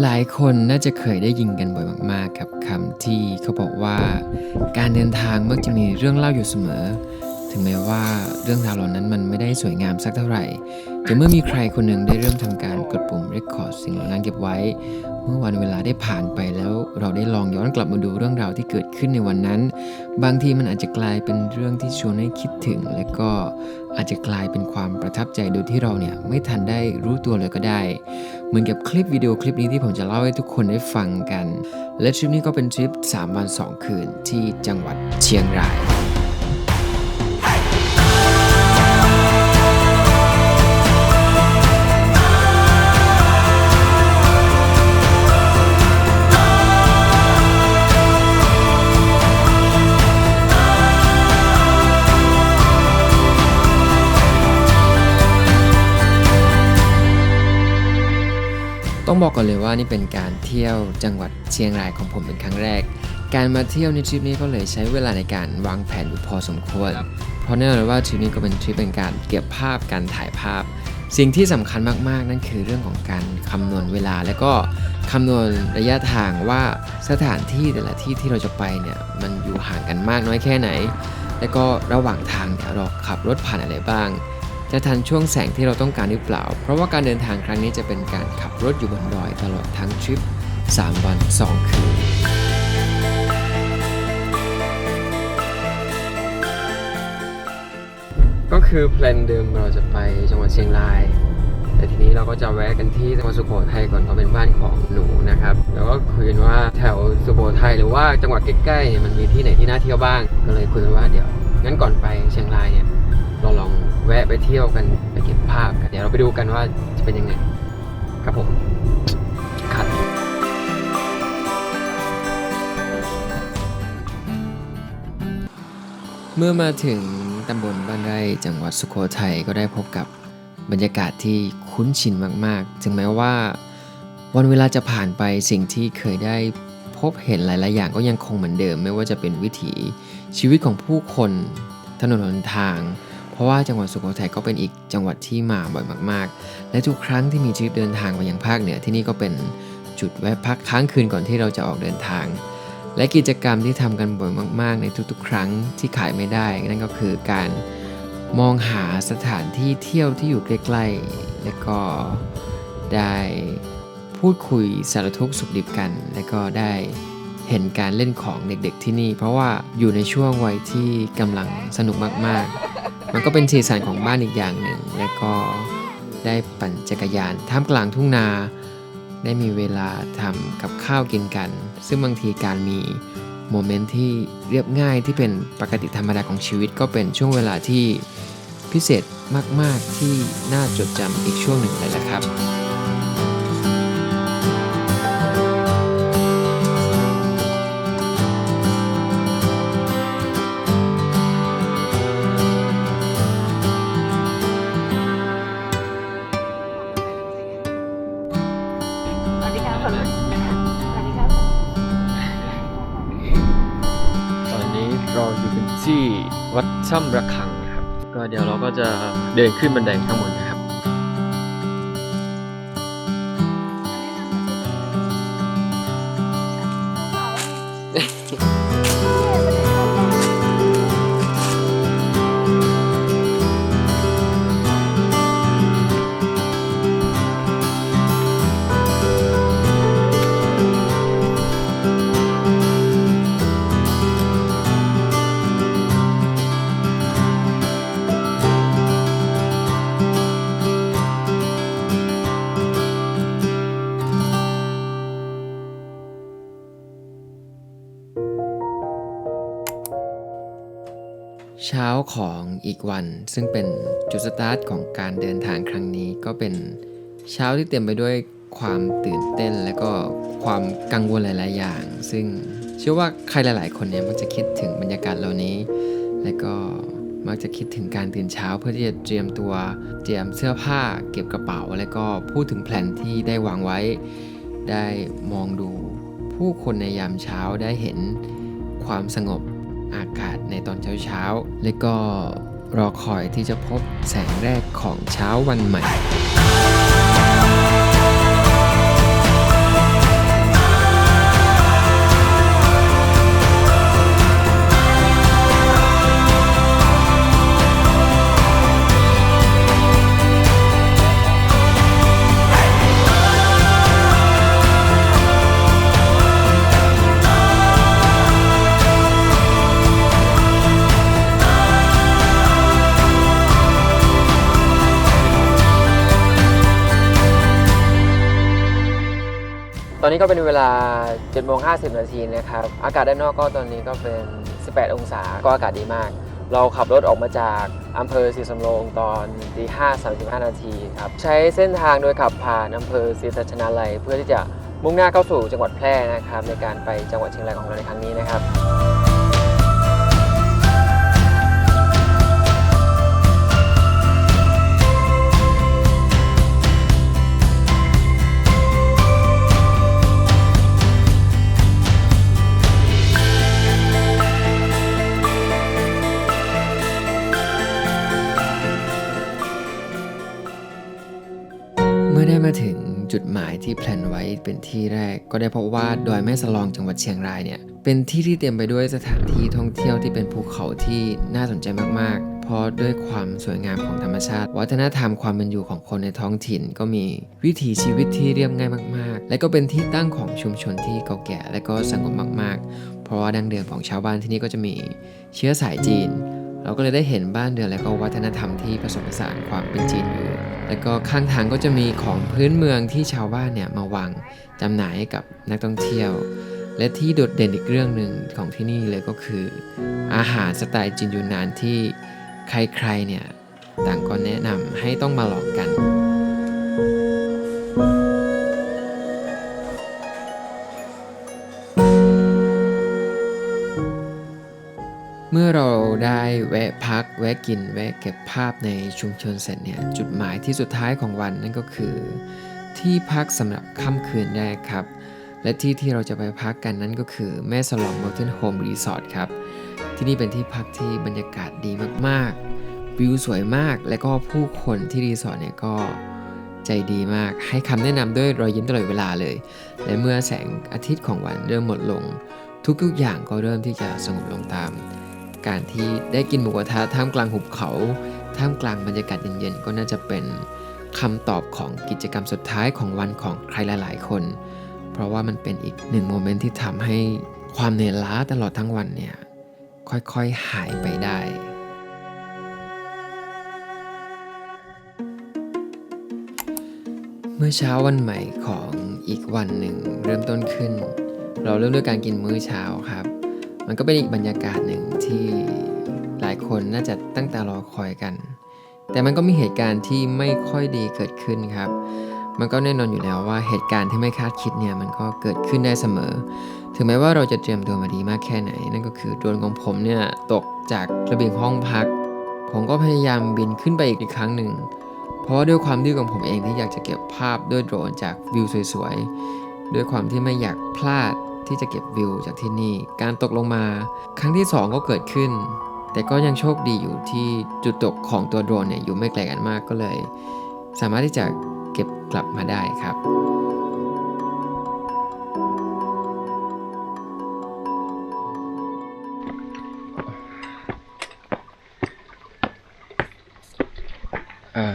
หลายคนน่าจะเคยได้ยินกันบ่อยมากๆกับคำที่เขาบอกว่า การเดินทางมักจะมีเรื่องเล่าอยู่เสมอ ถึงแม้ว่าเรื่องราวเหล่านั้นมันไม่ได้สวยงามสักเท่าไหร่แต่เมื่อมีใครคนหนึ่งได้เริ่มทำการกดปุ่ม record สิ่งเหล่านั้นเก็บไว้ เมื่อวันเวลาได้ผ่านไปแล้วเราได้ลองย้อนกลับมาดูเรื่องราวที่เกิดขึ้นในวันนั้น บางทีมันอาจจะกลายเป็นเรื่องที่ชวนให้คิดถึง และก็อาจจะกลายเป็นความประทับใจโดยที่เราเนี่ยไม่ทันได้รู้ตัวเลยก็ได้ เหมือนกับคลิปวิดีโอคลิปนี้ที่ผมจะเล่าให้ทุกคนได้ฟังกัน และทริปนี้ก็เป็นทริป 3 วัน 2 คืนที่จังหวัดเชียงราย ต้องบอกก่อนเลยว่านี่เป็นการเที่ยวจังหวัดเชียงรายของผมเป็นครั้งแรก การมาเที่ยวในทริปนี้ก็เลยใช้เวลาในการวางแผนอยู่พอสมควร เพราะแน่นอนว่าทริปนี้ก็เป็นทริปเป็นการเก็บภาพการถ่ายภาพ สิ่งที่สำคัญมากๆ นั่นคือเรื่องของการคำนวณเวลา และก็คำนวณระยะทางว่าสถานที่แต่ละที่ที่เราจะไปเนี่ยมันอยู่ห่างกันมากน้อยแค่ไหน และก็ระหว่างทางเนี่ยเราขับรถผ่านอะไรบ้าง จะทันช่วงแสงที่เราต้องการหรือเปล่า เพราะว่าการเดินทางครั้งนี้จะเป็นการขับรถอยู่บนดอยตลอดทั้งทริป 3 วัน 2 คืน ก็คือแพลนเดิมเราจะไปจังหวัดเชียงราย แต่ทีนี้เราก็จะแวะกันที่จังหวัดสุโขทัยก่อนเพราะเป็นบ้านของหนูนะครับ แล้วก็คุยกันว่าแถวสุโขทัยหรือว่าจังหวัดใกล้ๆมันมีที่ไหนที่น่าเที่ยวบ้าง ก็เลยคุยกันว่าเดี๋ยวงั้นก่อนไปเชียงรายเนี่ยเราลอง แวะไปเที่ยวกันไปเก็บภาพกันเดี๋ยวเราไปดูกันว่าจะเป็นยังไงครับผมครับเมื่อมาถึงตำบลบ้านไร่จังหวัดสุโขทัยก็ได้พบกับบรรยากาศที่คุ้นชินมากๆ ถึงแม้ว่าวันเวลาจะผ่านไปสิ่งที่เคยได้พบเห็นหลาย ๆ อย่างก็ยังคงเหมือนเดิม ไม่ว่าจะเป็นวิถีชีวิตของผู้คน ถนนหนทาง ราะว่าจังหวัดสุโขทัยก็เป็นอีกจังหวัดที่มาบ่อยมาก ๆ และทุกครั้งที่มีทริปเดินทางไปยังภาคเหนือที่นี่ก็เป็นจุดแวะพักค้างคืนก่อนที่เราจะออกเดินทาง และกิจกรรมที่ทำกันบ่อยมาก ๆ ในทุกๆ ครั้งที่ขายไม่ได้ นั่นก็คือการมองหาสถานที่เที่ยวที่อยู่ใกล้ๆ และก็ได้พูดคุยสารทุกสุขดิบกัน และก็ได้เห็นการเล่นของเด็กๆที่นี่ เพราะว่าอยู่ในช่วงวัยที่กำลังสนุกมากๆ มันก็เป็นสีสันของบ้านอีกอย่างหนึ่ง และก็ได้ปั่นจักรยานท่ามกลางทุ่งนา ได้มีเวลาทำกับข้าวกินกัน ซึ่งบางทีการมีโมเมนต์ที่เรียบง่ายที่เป็นปกติธรรมดาของชีวิตก็เป็นช่วงเวลาที่พิเศษมาก ๆ ที่น่าจดจำอีกช่วงหนึ่งเลยแหละครับ เราอยู่กันที่วัดช่ำระฆังนะครับ ก็เดี๋ยวเราก็จะเดินขึ้นบันไดข้างบน ของอีกวัน ซึ่งเป็นจุดสตาร์ทของการเดินทางครั้งนี้ ก็เป็นเช้าที่เต็มไปด้วยความตื่นเต้นและก็ความกังวลหลาย ๆ อย่าง ซึ่งเชื่อว่าใครหลาย ๆ คนเนี่ยมักจะคิดถึงบรรยากาศเหล่านี้ และก็มักจะคิดถึงการตื่นเช้าเพื่อที่จะเตรียมตัวเตรียมเสื้อผ้า เก็บกระเป๋า และก็พูดถึงแผนที่ได้วางไว้ ได้มองดูผู้คนในยามเช้าได้เห็นความสงบ อากาศในตอนเช้าๆ และก็รอคอยที่จะพบแสงแรกของเช้าวันใหม่ ตอนนี้ก็เป็นเวลา7โมง50 นาทีนะครับ อากาศด้านนอกก็ตอนนี้ก็เป็น 18 องศา ก็อากาศดีมาก เราขับรถออกมาจากอำเภอศรีสำโรงตอนตี5 35 นาทีครับ ใช้เส้นทางโดยขับผ่านอำเภอศรีสัชนาลัย เพื่อที่จะมุ่งหน้าเข้าสู่จังหวัดแพร่นะครับ ในการไปจังหวัดเชียงรายของเราในครั้งนี้นะครับ เป็นที่แรก ก็ได้พบว่าดอยแม่สลองจังหวัดเชียงรายเนี่ยเป็นที่ที่เต็มไปด้วยสถานที่ท่องเที่ยวที่เป็นภูเขาที่น่าสนใจมากๆ เพราะด้วยความสวยงามของธรรมชาติ วัฒนธรรมความเป็นอยู่ของคนในท้องถิ่น ก็มีวิถีชีวิตที่เรียบง่ายมาก ๆ และก็เป็นที่ตั้งของชุมชนที่เก่าแก่และก็สงบมาก ๆ เพราะว่าดังเดิมของชาวบ้านที่นี่ก็จะมีเชื้อสายจีน เราก็เลยได้เห็นบ้านเรือนและก็วัฒนธรรมที่ผสมผสานความเป็นจีนอยู่ แล้วก็ข้างทางก็จะมีของพื้นเมืองที่ชาวบ้านเนี่ยมาวางจำหน่ายให้กับนักท่องเที่ยว และที่โดดเด่นอีกเรื่องหนึ่งของที่นี่เลยก็คือ อาหารสไตล์จีนยูนนานที่ใครๆเนี่ยต่างก็แนะนำให้ต้องมาลองกัน ได้แวะพัก แวะกิน แวะเก็บภาพในชุมชนเสร็จเนี่ยจุดหมายที่สุดท้ายของวันนั่นก็คือ ที่พักสำหรับค่ำคืนแรกครับ และที่ที่เราจะไปพักกันนั่นก็คือแม่สลอง Mountain Home Resort ครับ ที่นี่เป็นที่พักที่บรรยากาศดีมากๆ วิวสวยมากและก็ผู้คนที่รีสอร์ทเนี่ยก็ใจดีมากให้คำแนะนำด้วยรอยยิ้มตลอดเวลาเลย และเมื่อแสงอาทิตย์ของวันเริ่มหมดลง ทุกๆอย่างก็เริ่มที่จะสงบลงตาม การที่ได้กินหมูกระทะท่ามกลางหุบเขา ท่ามกลางบรรยากาศเย็นๆ ก็น่าจะเป็นคำตอบของกิจกรรมสุดท้ายของวันของใครหลายๆ คน เพราะว่ามันเป็นอีกหนึ่งโมเมนต์ที่ทำให้ความเหนื่อยล้าตลอดทั้งวันเนี่ยค่อยๆหายไปได้เมื่อเช้าวันใหม่ของอีกวันหนึ่งเริ่มต้นขึ้น เราเริ่มด้วยการกินมื้อเช้าครับ มันก็เป็นอีกบรรยากาศหนึ่งที่หลายคนน่าจะตั้งตารอคอยกัน แต่มันก็มีเหตุการณ์ที่ไม่ค่อยดีเกิดขึ้นครับ มันก็แน่นอนอยู่แล้วว่าเหตุการณ์ที่ไม่คาดคิดเนี่ยมันก็เกิดขึ้นได้เสมอ ถึงแม้ว่าเราจะเตรียมตัวมาดีมากแค่ไหน นั่นก็คือโดรนของผมเนี่ยตกจากระเบียงห้องพัก ผมก็พยายามบินขึ้นไปอีกครั้งหนึ่ง เพราะว่าด้วยความดื้อของผมเองที่อยากจะเก็บภาพด้วยโดรนจากวิวสวยๆ ด้วยความที่ไม่อยากพลาด ที่จะเก็บวิวจากที่นี่ การตกลงมาครั้งที่ 2 ก็เกิดขึ้น แต่ก็ยังโชคดีอยู่ที่จุดตกของตัวโดรนเนี่ยอยู่ไม่ไกลกันมากก็เลย สามารถที่จะเก็บกลับมาได้ครับอ่า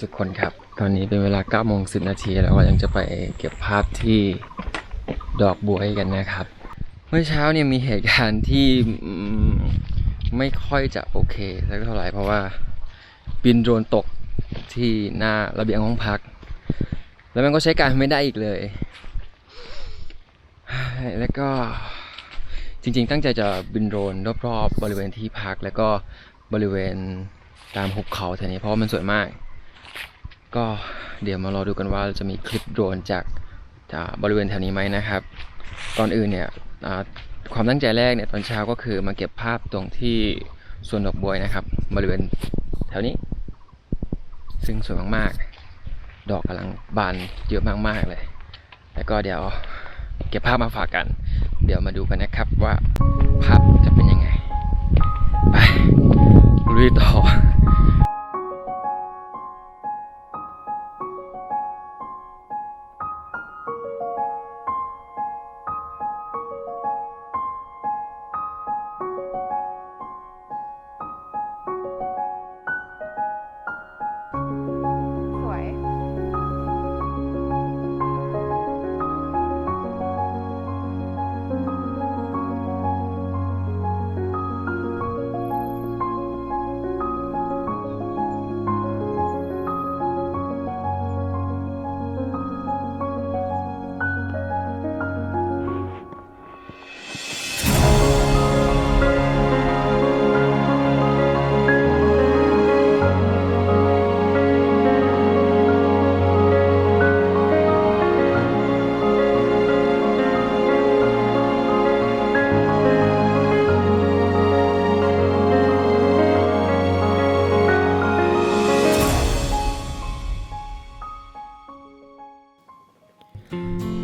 ทุกคนครับ ตอนนี้เป็นเวลา9โมง10 นาทีแล้วก็ยังจะไปเก็บภาพที่ ดอกบัวกันนะครับ เมื่อเช้าเนี่ยมีเหตุการณ์ที่ไม่ค่อยจะโอเคสักเท่าไหร่เพราะว่าบินโดรนตกที่หน้าระเบียงห้องพัก แล้วมันก็ใช้การไม่ได้อีกเลย แล้วก็จริงๆ ตั้งใจจะบินโดรนรอบๆบริเวณที่พัก แล้วก็บริเวณตามหุบเขาแถวนี้เพราะว่ามันสวยมาก ก็เดี๋ยวมารอดูกันว่าจะมีคลิปโดรนจาก บริเวณแถวนี้ไหมนะครับ ก่อนอื่นเนี่ยความตั้งใจแรกเนี่ยตอนเช้าก็คือมาเก็บภาพตรงที่สวนดอกบัวนะครับ บริเวณแถวนี้ ซึ่งสวยมากๆ ดอกกำลังบานเยอะมากๆเลย แล้วก็เดี๋ยวเก็บภาพมาฝากกัน เดี๋ยวมาดูกันนะครับว่าภาพจะเป็นยังไง ไปลุยต่อ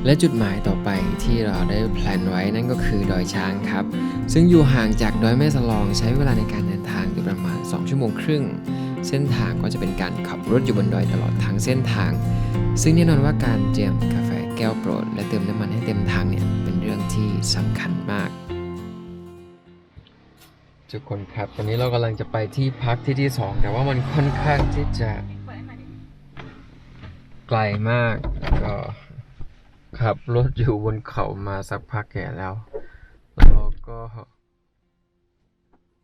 และจุดหมายต่อไปที่เราได้แพลนไว้นั่นก็คือดอยช้างครับ ซึ่งอยู่ห่างจากดอยแม่สลองใช้เวลาในการเดินทางอยู่ประมาณ 2 ชั่วโมงครึ่ง เส้นทางก็จะเป็นการขับรถอยู่บนดอยตลอดทั้งเส้นทาง ซึ่งแน่นอนว่าการเตรียมกาแฟแก้วโปรด และเติมน้ำมันให้เต็มถังเนี่ยเป็นเรื่องที่สำคัญมากทุกคนครับตอนนี้เรากำลังจะไปที่พักที่ที่สองแต่ว่ามันค่อนข้างที่จะไกลมากแล้วก็ ขับรถอยู่บนเขามาสักพักแก่แล้วแล้วก็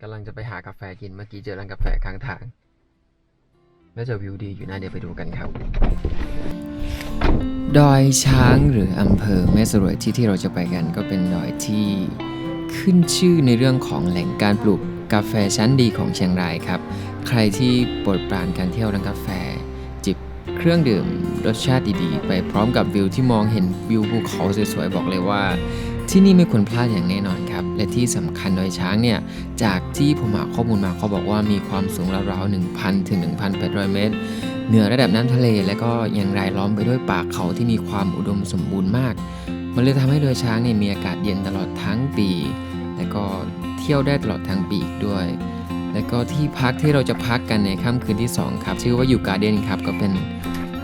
กำลังจะไปหากาแฟกินเมื่อกี้เจอร้านกาแฟข้างทาง น่าจะวิวดีอยู่นะเดี๋ยวไปดูกันครับ ดอยช้างหรืออำเภอแม่สรวยที่ที่เราจะไปกันก็เป็นดอยที่ขึ้นชื่อในเรื่องของแหล่งการปลูกกาแฟชั้นดีของเชียงรายครับ ใครที่ปรดปรานการเที่ยวร้านกาแฟ เครื่องดื่มรสชาติดีๆ ไปพร้อมกับวิวที่มองเห็นวิวภูเขาสวยๆ บอกเลยว่า ที่นี่ไม่ควรพลาดอย่างแน่นอนครับ และที่สำคัญดอยช้างเนี่ย จากที่ผมหาข้อมูลมาเขาบอกว่ามีความสูงราวๆ 1,000 ถึง 1,800 เมตร เหนือระดับน้ำทะเล และก็ยังรายล้อมไปด้วยป่าเขาที่มีความอุดมสมบูรณ์มาก มันเลยทำให้ดอยช้างเนี่ยมีอากาศเย็นตลอดทั้งปี และก็เที่ยวได้ตลอดทั้งปีอีกด้วย แล้วก็ที่พักที่เราจะพักกันในค่ำคืนที่ 2 ครับ ชื่อว่าอยู่การ์เด้นครับ ก็เป็น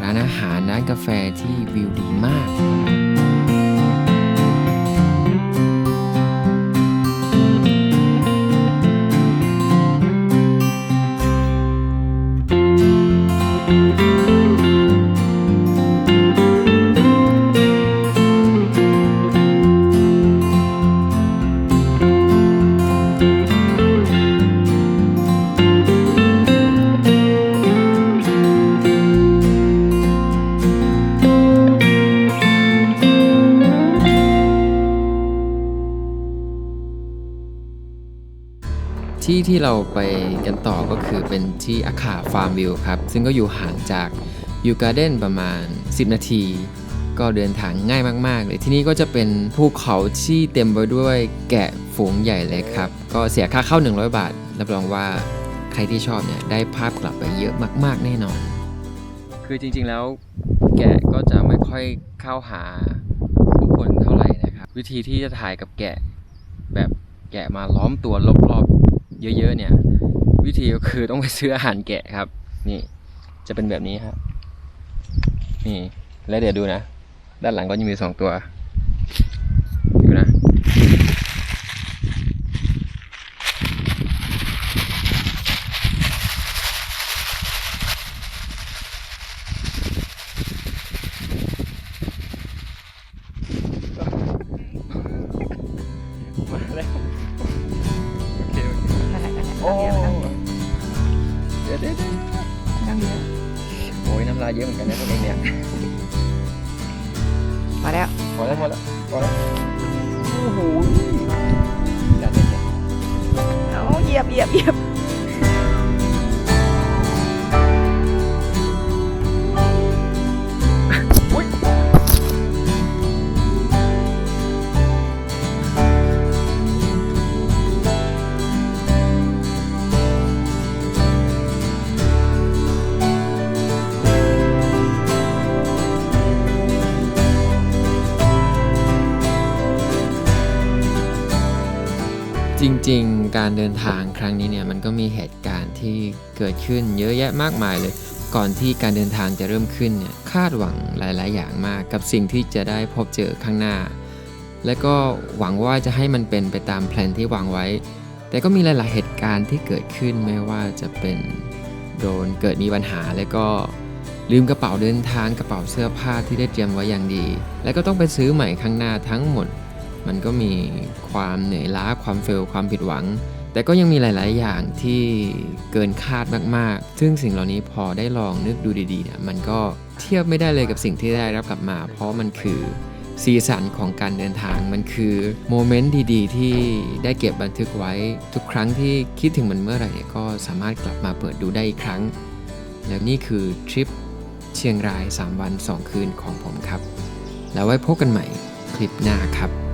ร้านอาหารร้านกาแฟที่วิวดีมาก ที่เราไปกันต่อก็คือเป็นที่อาคาฟาร์มวิวครับ ซึ่งก็อยู่ห่างจากยูการ์เด้นประมาณ 10 นาที ก็เดินทางง่ายมาก ๆ เลยที่นี่ก็จะเป็นภูเขาที่เต็มไปด้วยแกะฝูงใหญ่เลยครับ ก็เสียค่าเข้า 100 บาท รับรองว่าใครที่ชอบเนี่ยได้ภาพกลับไปเยอะมาก ๆ แน่นอน คือจริง ๆ แล้วแกะก็จะไม่ค่อยเข้าหาผู้คนเท่าไหร่นะครับ วิธีที่จะถ่ายกับแกะแบบแกะมาล้อมตัวรอบๆ เยอะๆเนี่ย วิธีก็คือต้องไปซื้ออาหารแกะครับ นี่จะเป็นแบบนี้ครับนี่แล้วเดี๋ยวดูนะ ด้านหลังก็ยังมีสองตัว อยู่นะ การเดินทางครั้งนี้เนี่ยมันก็มีเหตุการณ์ที่เกิดขึ้นเยอะแยะมากมายเลย ก่อนที่การเดินทางจะเริ่มขึ้นเนี่ยคาดหวังหลาย ๆ อย่างมากกับสิ่งที่จะได้พบเจอข้างหน้า และก็หวังว่าจะให้มันเป็นไปตามแผนที่วางไว้ แต่ก็มีหลาย ๆ เหตุการณ์ที่เกิดขึ้นไม่ว่าจะเป็นโดนเกิดมีปัญหาแล้วก็ลืมกระเป๋าเดินทางกระเป๋าเสื้อผ้าที่ได้เตรียมไว้อย่างดี แล้วก็ต้องไปซื้อใหม่ข้างหน้าทั้งหมด มันก็มีความเหนื่อยล้าความเฟลความผิดหวัง แต่ก็ยังมีหลาย ๆ อย่างที่เกินคาดมาก ๆ ซึ่งสิ่งเหล่านี้พอได้ลองนึกดูดี ๆ เนี่ย มันก็เทียบไม่ได้เลยกับสิ่งที่ได้รับกลับมา เพราะมันคือสีสันของการเดินทางมันคือโมเมนต์ดีๆ ที่ได้เก็บบันทึกไว้ทุกครั้งที่คิดถึงมันเมื่อไหร่เนี่ยก็สามารถกลับมาเปิดดูได้อีกครั้ง แล้วนี่คือทริปเชียงราย 3 วัน 2 คืนของผมครับ แล้วไว้พบกันใหม่คลิปหน้าครับ